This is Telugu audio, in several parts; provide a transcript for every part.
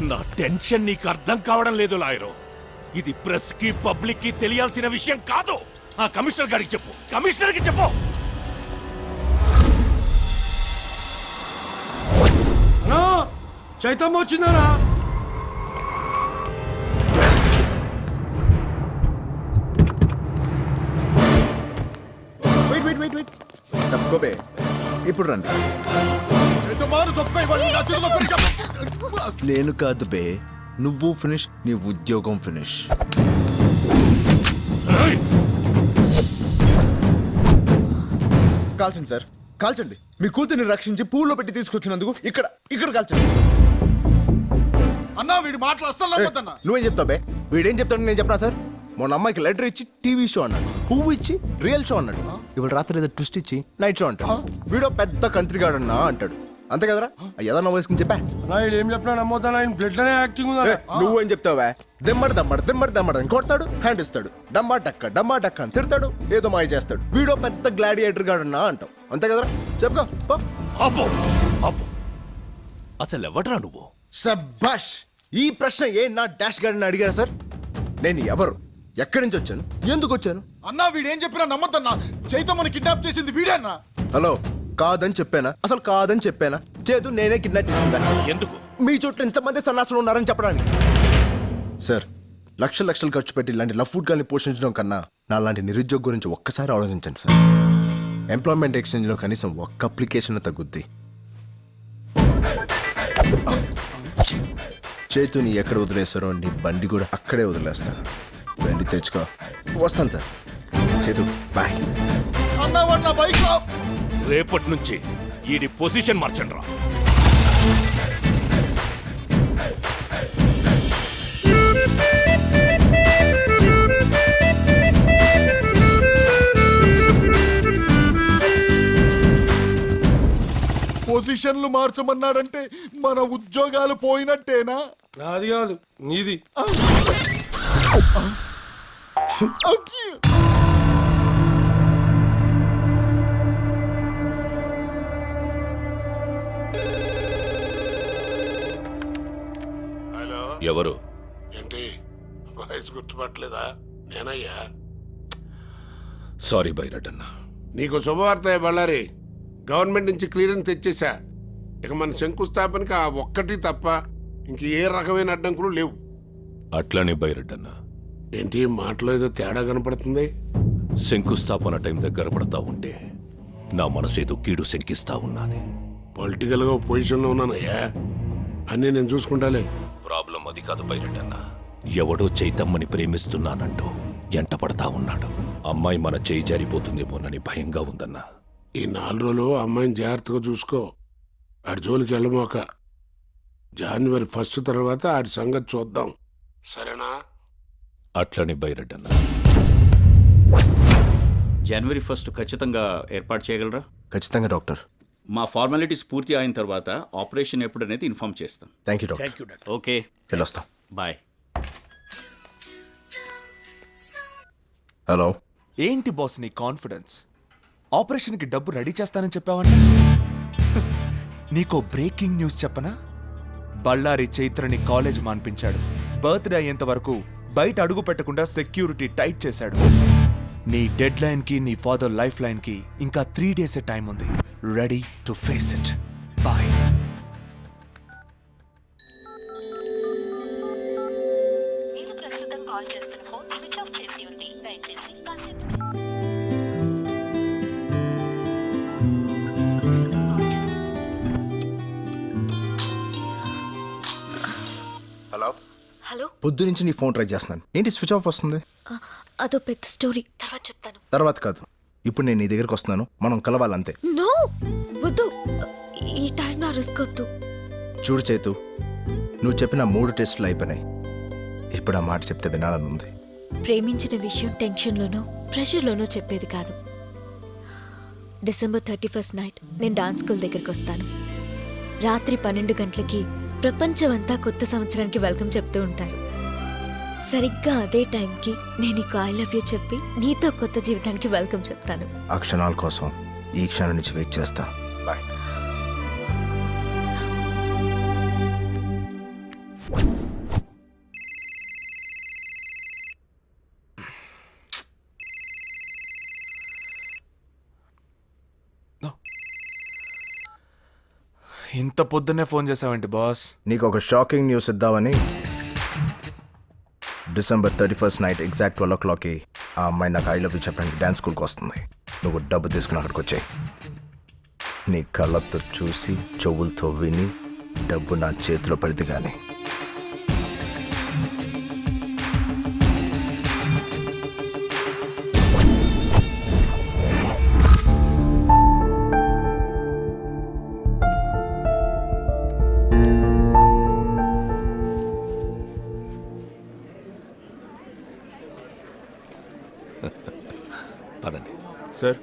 నా టెన్షన్ నీకు అర్థం కావడం లేదు లాయరు. ఇది ప్రెస్కి పబ్లిక్కి తెలియాల్సిన విషయం కాదు. ఆ కమిషనర్ గారికి చెప్పు. కమిషనర్కి చెప్పు చైతమ్మ వచ్చిందనా వెయిట్ వెయిట్ వెయిట్ వెయిట్ తప్పుకోబే. ఇప్పుడు రండి. నేను కాదు బే నువ్వు ఫినిష్ నీ ఉద్యోగం ఫినిష్! కాల్చండి సార్. కాల్చండి. మీ కూతుర్ని రక్షించి పూల్లో పెట్టి తీసుకొచ్చినందుకు ఇక్కడ ఇక్కడ కాల్చండి. అన్నా వీడి మాటలు అస్సలు ఏ, నమ్మద్దన్నా. నువ్వేం చెప్తావు బే? వీడేం చెప్తాడు నేను చెప్పనా సార్? మొన్న అమ్మాయికి లెటర్ ఇచ్చి టీవీ షో అన్నాడు. పువ్వు ఇచ్చి రియల్ షో అన్నాడు. ఇవాళ రాత్రి ఏదో ట్విస్ట్ ఇచ్చి నైట్ షో అంటాడు. వీడో పెద్ద కంత్రిగాడన్నా అంటాడు. అంతే కదరా? ఏదన్నా వయసుకుని చెప్పా. ఈడు ఏం చెప్పినా నమ్మొద్దానా ఆయన బ్లడ్లోనే యాక్టింగ్ ఉందా ఏ, నువ్వేం చెప్తావా? దెమ్మడు దమ్మడు దెమ్మడు దమ్మడు అని కొడతాడు హ్యాండ్ ఇస్తాడు. డమ్మా టక్క డమ్మా టక్క అని తిడతాడు ఏదో మాయ చేస్తాడు. వీడో పెద్ద గ్లాడియేటర్ గాడన్నా అంటావు. అంతే కదరా? చెప్పుకో పో. ఆపు ఆపు అసలు ఎవడ్రా నువ్వు? సబాష్ ఈ ప్రశ్న ఏ నా డాష్ గార్డెన్ అడిగారా సార్? నేను ఎవరు? ఎక్కడి నుంచి వచ్చాను? ఎందుకు వచ్చాను? అన్నా వీడేం చెప్పినా నమ్మద్దన్నా. చైతమ్మని కిడ్నాప్ చేసింది వీడేనా? హలో కాదని చెప్పానా? అసలు కాదని చెప్పానా? చేదు నేనే కిడ్నాప్ చేసిందా? ఎందుకు? మీ చుట్టూ ఇంతమంది సన్నాసులు ఉన్నారని చెప్పడానికి. సార్ లక్ష లక్షలు ఖర్చు పెట్టి ఇలాంటి లవ్ ఫుడ్ గాల్ని పోషించడం కన్నా నా లాంటి నిరుద్యోగ గురించి ఒక్కసారి ఆలోచించండి సార్. ఎంప్లాయ్మెంట్ ఎక్స్చేంజ్లో కనీసం ఒక్క అప్లికేషన్ తగ్గుద్ది. చేతుని ఎక్కడ వదిలేస్తారో నీ బండి కూడా అక్కడే వదిలేస్తా. బండి తెచ్చుకో. వస్తాను సార్. చేతు బాయ్. అన్నా బైక్లో రేపటి నుంచి ఈడి పొజిషన్ మార్చండి రా పొజిషన్లు మార్చమన్నాడంటే మన ఉద్యోగాలు పోయినట్టేనా? నాది కాదు నీది. ఎవరు? ఏంటి? వాయిస్ గుర్తుపట్టలేదా? నేనయ్యా? సారీ బైరడన్న నీకు శుభవార్త బళ్ళారి? గవర్నమెంట్ నుంచి క్లియరెన్స్ తెచ్చేసా ఇక మన శంకుస్థాపనకి ఆ ఒక్కటి తప్ప ఇంక ఏ రకమైన అడ్డంకులు లేవు. అట్లనే బైరడన్న ఏంటి మాటలో ఏదో తేడా కనపడుతుంది? శంకుస్థాపన టైం దగ్గర పడతా ఉంటే నా మనసు ఏదో కీడు శంకిస్తా ఉన్నది. పొలిటికల్గా పొజిషన్లో ఉన్నానయ్యా. అన్నీ నేను చూసుకుంటాలే. అది కాదు బైరడన్న ఎవడో చైతమ్మని ప్రేమిస్తున్నానంటూ ఎంట పడతా ఉన్నాడు. అమ్మాయి మన చేయి జారిపోతుందేమోనని భయంగా ఉందన్నా. ఈ నాలుగు రోజులు అమ్మాయిని జాగ్రత్తగా చూసుకో. ఆడి జోలికి వెళ్ళమోక. జనవరి ఫస్ట్ తర్వాత ఆడి సంగతి చూద్దాం. సరేనా? అట్లనే బైరడన్న జనవరి ఫస్ట్ ఖచ్చితంగా ఏర్పాటు చేయగలరా? ఖచ్చితంగా డాక్టర్. మా ఫార్మాలిటీస్ పూర్తి అయిన తర్వాత ఆపరేషన్ ఎప్పుడనేది ఇన్ఫార్మ్ చేస్తాం. థ్యాంక్ యూ డాక్టర్ ఓకే వెళ్ళొస్తాం బాయ్ హలో ఏంటి బాస్ నీ కాన్ఫిడెన్స్ ఆపరేషన్కి డబ్బు రెడీ చేస్తానని చెప్పావంట? నీకో బ్రేకింగ్ న్యూస్ చెప్పనా? బళ్ళారి చైత్రని కాలేజ్ మాన్పించాడు. బర్త్డే అయ్యేంత వరకు బయట అడుగు పెట్టకుండా సెక్యూరిటీ టైట్ చేశాడు. నీ డెడ్ లైన్కి నీ ఫాదర్ లైఫ్ లైన్కి ఇంకా త్రీ డేస్ టైం ఉంది. Ready to face it boy మీరు ప్రస్తుతం కాల్ చేస్తున్న ఫోన్ స్విచ్ ఆఫ్ చేసి ఉంది. దయచేసి కాసేపు. హలో హలో పొద్దు నుంచి నీ ఫోన్ ట్రై చేస్తున్నాను. ఏంటి స్విచ్ ఆఫ్ వస్తుంది? అదో పెద్ద స్టోరీ. తర్వాత చెప్తాను. తర్వాత కాదు. ఇప్పుడు నేను నీ దగ్గరకు వస్తున్నాను. మనం కలవాలంతే. నో! వద్దు. ఈ టైం నా రిస్క్ వద్దు. చూడు చేతు నువ్వు చెప్పిన మూడు టెస్టులు అయిపోయినాయి. ఇప్పుడు ఆ మాట చెప్తే వినాలని ఉంది. ప్రేమించిన విషయం టెన్షన్లోనో ప్రెషర్లోనో చెప్పేది కాదు. డిసెంబర్ థర్టీ ఫస్ట్ నైట్ నేను డాన్స్ స్కూల్ దగ్గరికి వస్తాను. రాత్రి పన్నెండు గంటలకి ప్రపంచమంతా కొత్త సంవత్సరానికి వెల్కమ్ చెప్తూ ఉంటారు. సరిగ్గా అదే టైంకి నేను నీకు ఐ లవ్ యూ చెప్పి నీతో కొత్త జీవితానికి వెల్కమ్ చెప్తాను. ఆ క్షణాల కోసం ఈ క్షణం నుంచి వెయిట్ చేస్తా. ఇంత పొద్దునే ఫోన్ చేసావండి బాస్? నీకు ఒక షాకింగ్ న్యూస్ ఇద్దామని December thirty first night exact twelve ఓ క్లాక్కి ఆ అమ్మాయి నాకు ఐ లవ్ యూ చెప్పడానికి డ్యాన్స్ స్కూల్కి వస్తుంది. నువ్వు డబ్బు తీసుకుని అక్కడికి వచ్చాయి. నీ కళ్ళతో చూసి చెవులతో విని డబ్బు నా చేతిలో పడితే కానీ. సార్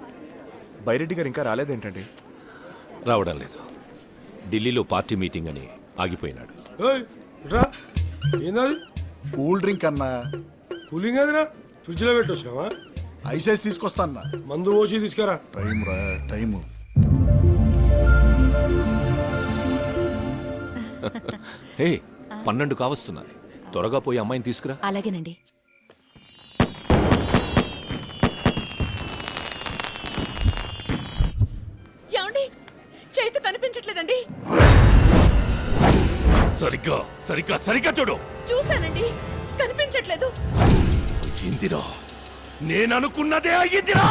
బైరెడ్డి గారు ఇంకా రాలేదేంటండి? రావడం లేదు. ఢిల్లీలో పార్టీ మీటింగ్ అని ఆగిపోయినాడు. ఏయ్ రా. ఏందది? కూల్ డ్రింక్ అన్నా. కూలింగ్ అదిరా ఫ్రిడ్జ్లో పెట్టొచ్చినావా ఐసెస్ తీసుకొస్తా అన్నా మందు పోసి తీసుకురా. టైం రా టైము. హే పన్నెండు కావస్తున్నది. త్వరగా పోయి అమ్మాయిని తీసుకురా. అలాగేనండి. కనిపించట్లేదండి సరిగ్గా సరిగ్గా సరిగ్గా చూడు. చూశానండి. కనిపించట్లేదు. అయ్యిందిరా నేను అనుకున్నదే అయ్యిందిరా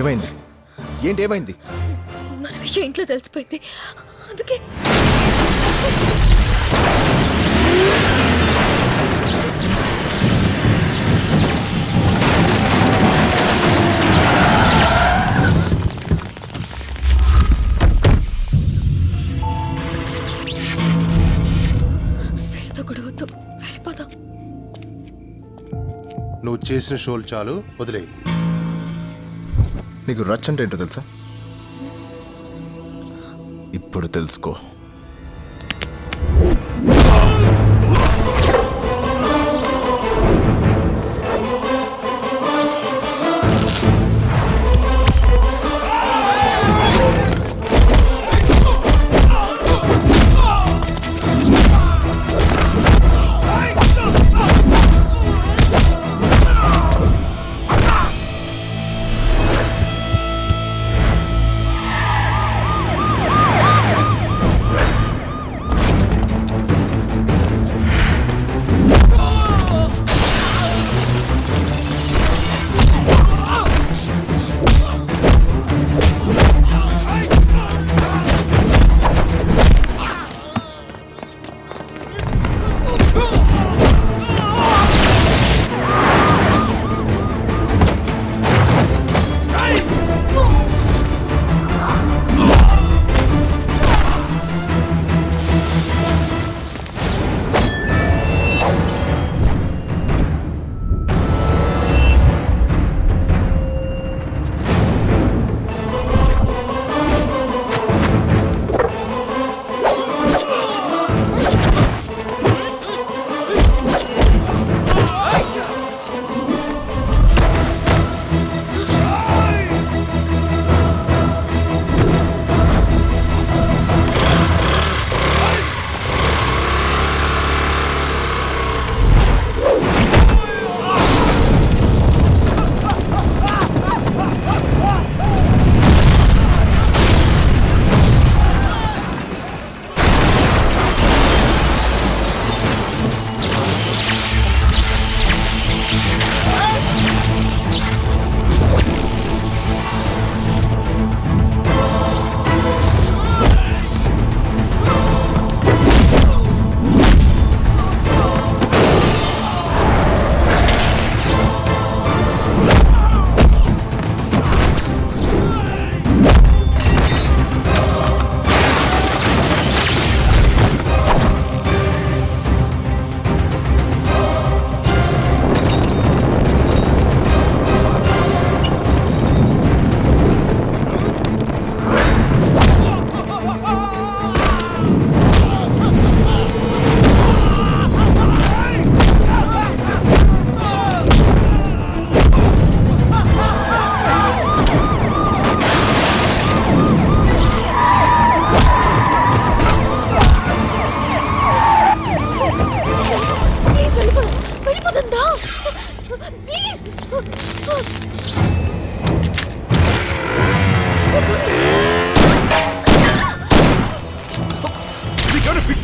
ఏమైంది? ఏంటి ఏమైంది? మన విషయం ఇంట్లో తెలిసిపోయింది. అందుకే నువ్వు చేసిన షోలు చాలు వదిలే నీకు రచ్ అంటే ఏంటో తెలుసా? ఇప్పుడు తెలుసుకో.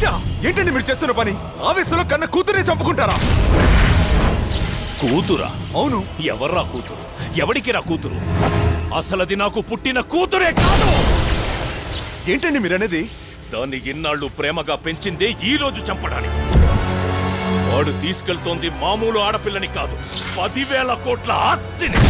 పిచ్చా ఏంటండి మీరు చేస్తున్న పని? ఆవేశంలో కన్న కూతురే చంపుకుంటారా? కూతురా? అవును. ఎవర్రా కూతురు? ఎవడికి రా కూతురు? అసలది నాకు పుట్టిన కూతురే కాదు! ఏంటండి మీరు అనేది దాన్ని ఇన్నాళ్ళు ప్రేమగా పెంచిందే ఈ రోజు చంపడానికి. వాడు తీసుకెళ్తోంది మామూలు ఆడపిల్లని కాదు. పదివేల కోట్ల ఆస్తిని.